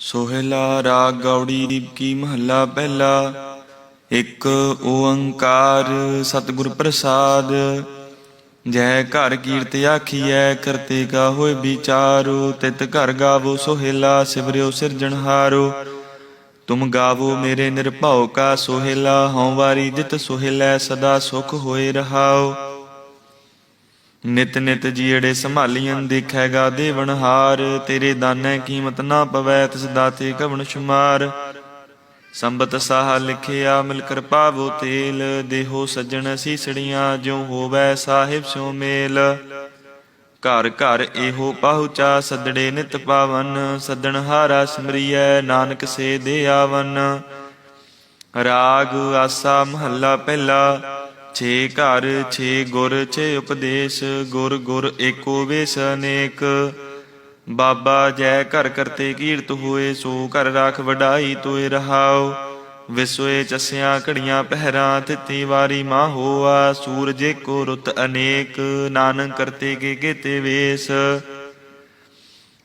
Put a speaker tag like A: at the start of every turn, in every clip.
A: ਸੋਹਿਲਾ ਰਾਗ ਗੌੜੀ ਕੀ ਮਹੱਲਾ ਪਹਿਲਾ। ਇੱਕ ਓੰਕਾਰ ਸਤਿਗੁਰ ਪ੍ਰਸਾਦ। ਜੈ ਘਰ ਕੀਰਤ ਆਖੀਐ, ਕਰਤੇ ਕਾ ਹੋਏ ਵਿਚਾਰੋ। ਤਿਤ ਘਰ ਗਾਵੋ ਸੋਹਿਲਾ, ਸਿਵਰਿਓ ਸਿਰਜਣਹਾਰੋ ਤੁਮ ਗਾਵੋ ਮੇਰੇ ਨਿਰਭਉ ਕਾ ਸੋਹਿਲਾ, ਹਉ ਵਾਰੀ ਜਿਤ ਸੋਹਿਲੈ, ਸਦਾ ਸੁਖ ਹੋਏ ਰਹਾਓ ਨਿਤ ਨਿਤ ਜੀੜੇ ਸੰਭਾਲੀਆਂ ਦੇਖੈਗਾ ਦੇਵਨਹਾਰ ਤੇਰੇ ਦਾਨੈ ਕੀਮਤ ਨਾ ਪਵੈ, ਤਿਸ ਦਾਤੇ ਕਵਣ ਸ਼ੁਮਾਰ। ਸੰਬਤ ਸਾਹ ਲਿਖਿਆ ਮਿਲ ਕਿਰਪਾਵੋ ਤੇਲ, ਦੇਹੋ ਸੱਜਣ ਸੀਸੜੀਆਂ ਜਿਉ ਹੋਵੈ ਸਾਹਿਬ ਸਿਉ ਮੇਲ। ਘਰ ਘਰ ਇਹੋ ਪਾਹੁਚਾ ਸਦੜੇ ਨਿਤ ਪਾਵਨ, ਸੱਦਣ ਹਾਰਾ ਸਿਮਰੀਐ ਨਾਨਕ ਸੇ ਦੇ ਆਵਨ। ਰਾਗ ਆਸਾ ਮਹੱਲਾ ਪਹਿਲਾ ਛੇ ਘਰ, ਛੇ ਗੁਰ, ਛੇ ਉਪਦੇਸ਼, ਗੁਰ ਗੁਰ ਏਕੋ ਵੇਸ ਅਨੇਕ। ਬਾਬਾ ਜੈ ਘਰ ਕਰਤੇ ਕੀਰਤ ਹੋਏ, ਸੋ ਘਰ ਰਾਖ ਵਡਾਈ ਤੋਏ ਰਹਾਓ ਵਿਸੋਏ ਚਸਿਆ ਘੜੀਆਂ ਪਹਿਰਾਂ ਤਿੱਤੀ ਵਾਰੀ ਮਾ ਹੋਆ, ਸੂਰਜ ਕੋ ਰੁੱਤ ਅਨੇਕ, ਨਾਨਕ ਕਰਤੇ ਕੇ ਕੇਤੇ ਵੇਸ।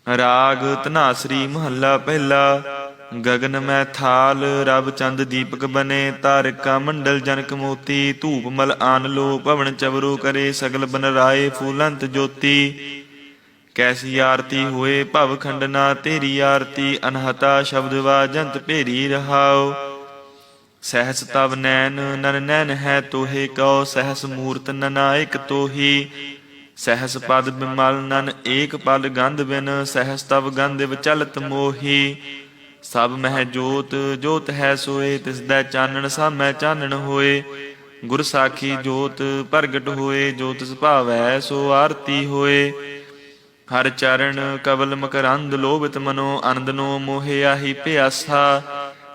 A: ਰਾਗ ਧਨਾਸਰੀ ਮਹੱਲਾ ਪਹਿਲਾ ਗਗਨ ਮੈਂ ਥਾਲ, ਰਬ ਚੰਦ ਦੀਪਕ ਬਨੇ, ਤਾਰਿਕਾ ਮੰਡਲ ਜਨਕ ਮੋਤੀ, ਧੂਪ ਮਲ ਆਨ ਲੋ ਭਵਨ ਚਵਰੋ ਕਰੇ ਸਗਲ ਬਨ ਰਾਏ, ਫੂਲੰਤ ਜੋਤੀ। ਕੈਸੀ ਆਰਤੀ ਹੋਏ ਭਵ ਖੰਡਨਾ, ਤੇਰੀ ਆਰਤੀ ਅਨਹਤਾ ਸ਼ਬਦ ਵਾਜੰਤ ਭੇਰੀ ਰਹਾਓ ਸਹਸ ਤਵ ਨੈਣ, ਨਨ ਨੈਣ ਹੈ ਤੋਹੇ ਕਉ, ਸਹਸ ਮੂਰਤ ਨਨਾਇਕ ਤੋਹੀ। ਸਹਸ ਪਦ ਬਿਮਲ ਨਨ ਏਕ ਪਲ ਗੰਧ ਬਿਨ, ਸਹਸ ਤਵ ਗੰਧ ਵਿਚਲਤ ਮੋਹੀ। ਸਭ ਮਹਿ ਜੋਤ ਜੋਤ ਹੈ ਸੋਏ, ਤਿਸ ਦਾ ਚਾਨਣ ਸਾਮੈ ਚਾਨਣ ਹੋਏ। ਗੁਰ ਸਾਖੀ ਜੋਤ ਪ੍ਰਗਟ ਹੋਏ, ਜੋਤ ਤਿਸ ਭਾਵੈ ਸੋ ਆਰਤੀ ਹੋਏ। ਹਰ ਚਰਨ ਕਵਲ ਮਕਰੰਦ ਲੋਭਿਤ ਮਨੋ ਆਨੰਦਨੋ ਮੋਹਿ ਆਹੀ ਪਿਆਸਾ।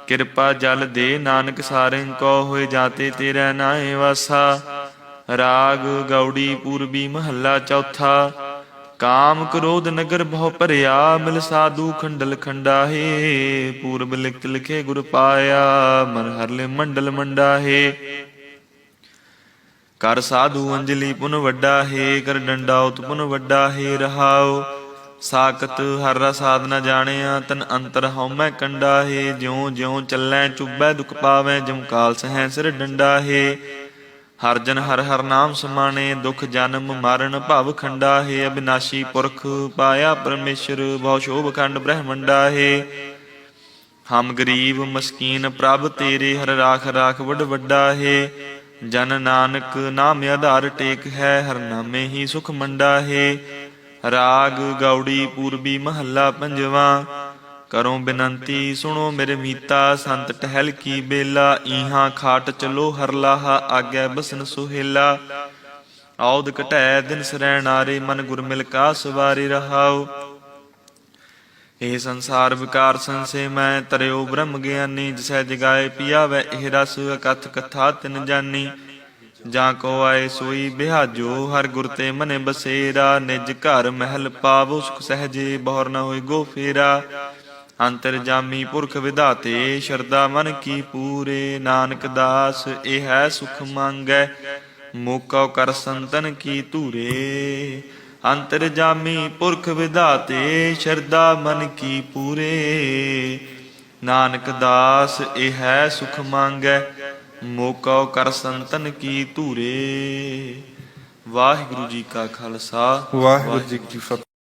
A: ਕਿਰਪਾ ਜਲ ਦੇ ਨਾਨਕ ਸਾਰਿੰ ਕੋ ਹੋਏ, ਜਾਤੇ ਤੇਰਾ ਨਾਏ ਵਾਸਾ। ਰਾਗ ਗੌੜੀ ਪੂਰਬੀ ਮਹੱਲਾ ਚੌਥਾ। ਕਾਮ ਕ੍ਰੋਧ ਨਗਰ ਬਹੁ ਭਰਿਆ, ਮਿਲ ਸਾਧੂ ਖੰਡਲ ਖੰਡਾਹੇ, ਪੂਰਬ ਲਿਖਤ ਲਿਖੇ ਗੁਰ ਪਾਇਆ, ਮਨ ਹਰਲੇ ਮੰਡਲ ਮੰਡਾਹੇ। ਕਰ ਸਾਧੂ ਅੰਜਲੀ ਪੁਨ ਵੱਡਾ ਹੈ ਕਰ ਡੰਡਾ ਉਤ ਪੁਨ ਵੱਡਾ ਹੈ ਰਹਾਓ ਸਾਖਤ ਹਰ ਰਸ ਸਾਧਨਾ ਜਾਣਿਆ, ਤਨ ਅੰਤਰ ਹਉਮੈ ਕੰਡਾ ਹੈ ਜਿਉ ਜਿਉ ਚੱਲੈ ਚੁੱਬੈ ਦੁਖ ਪਾਵੈ ਜਿਉ ਕਾਲ ਸਹੈ ਸਿਰ ਡੰਡਾ ਹੈ ਹਰ ਜਨ ਹਰ ਹਰ ਨਾਮ ਸਮਾਣੇ, ਦੁਖ ਜਨਮ ਮਰਨ, ਭਵ ਖੰਡਾ ਹੈ, ਅਬਿਨਾਸ਼ੀ ਪੁਰਖ ਪਾਇਆ ਪਰਮੇਸ਼ਰ, ਬਹੁ ਸ਼ੋਭ ਖੰਡ ਬ੍ਰਹਮੰਡਾ ਹੈ। ਹਮ ਗਰੀਬ ਮਸਕੀਨ, ਪ੍ਰਭ ਤੇਰੇ ਹਰ ਰਾਖ ਰਾਖ ਵਡ ਵੱਡਾ ਹੈ। ਜਨ ਨਾਨਕ ਨਾਮ ਆਧਾਰ ਟੇਕ ਹੈ, ਹਰ ਨਾਮੇ ਹੀ ਸੁਖ ਮੰਡਾ ਹੈ। ਰਾਗ ਗੌੜੀ ਪੂਰਬੀ ਮਹੱਲਾ ਪੰਜਵਾ ਕਰੋ ਬਿਨੰਤੀ, ਸੁਣੋ ਮੇਰੇ ਮੀਤਾ, ਸੰਤ ਟਹਿਲ ਕੀ ਬੇਲਾ, ਈਹਾਂ ਖਾਟ ਚਲੋ ਹਰ ਲਾਹਾ ਬਸਨ ਸੁਹੇਲਾ। ਆਉਦ ਘਟੈ ਦਿਨ ਸਰੈਣਾਰੇ, ਮਨ ਗੁਰ ਮਿਲ ਕਾ ਸਵਾਰੀ ਰਹਾਉ। ਇਹ ਸੰਸਾਰ ਵਿਕਾਰ ਸੰਸੇ ਮੈਂ ਤਰਿਓ ਬ੍ਰਹਮ ਗਿਆਨੀ, ਜਿਸੈ ਜਗਾਏ ਪਿਆਵੈ, ਇਹ ਰਸ ਅਕਥ ਕਥਾ ਤਿਨ ਜਾਨੀ। ਜਾਂ ਕੋ ਆਏ ਸੋਈ ਬਿਹਾਜੋ, ਹਰ ਗੁਰ ਤੇ ਮਨੇ ਬਸੇਰਾ। ਨਿਜ ਘਰ ਮਹਿਲ ਪਾਵੋ, ਸੁਖ ਸਹਜੇ, ਬਹੁਰ ਨ ਹੋਈ ਗੋ ਫੇਰਾ। ਅੰਤਰ ਜਾਮੀ ਪੁਰਖ ਵਿਧਾਤੇ ਸ਼ਰਦਾ ਮਨ ਕੀ ਪੂਰੇ, ਨਾਨਕ ਦਾਸ, ਇਹ ਹੈ ਸੁਖ ਮੰਗੈ, ਮੋਕਾ ਕਰ ਸੰਤਨ ਕੀ ਧੂਰੇ। ਅੰਤਰ ਪੁਰਖ ਵਿਧਾਤੇ ਸ਼ਰਦਾ ਮਨ ਕੀ ਪੂਰੇ, ਨਾਨਕ ਦਾਸ, ਇਹ ਹੈ ਸੁਖ ਮੰਗੈ, ਮੋਕਾ ਕਰ ਸੰਤਨ ਕੀ ਧੂਰੇ। ਵਾਹਿਗੁਰੂ ਜੀ ਕਾ ਖਾਲਸਾ,
B: ਵਾਹਿਗੁਰੂ ਜੀ ਕੀ ਫਤਿਹ।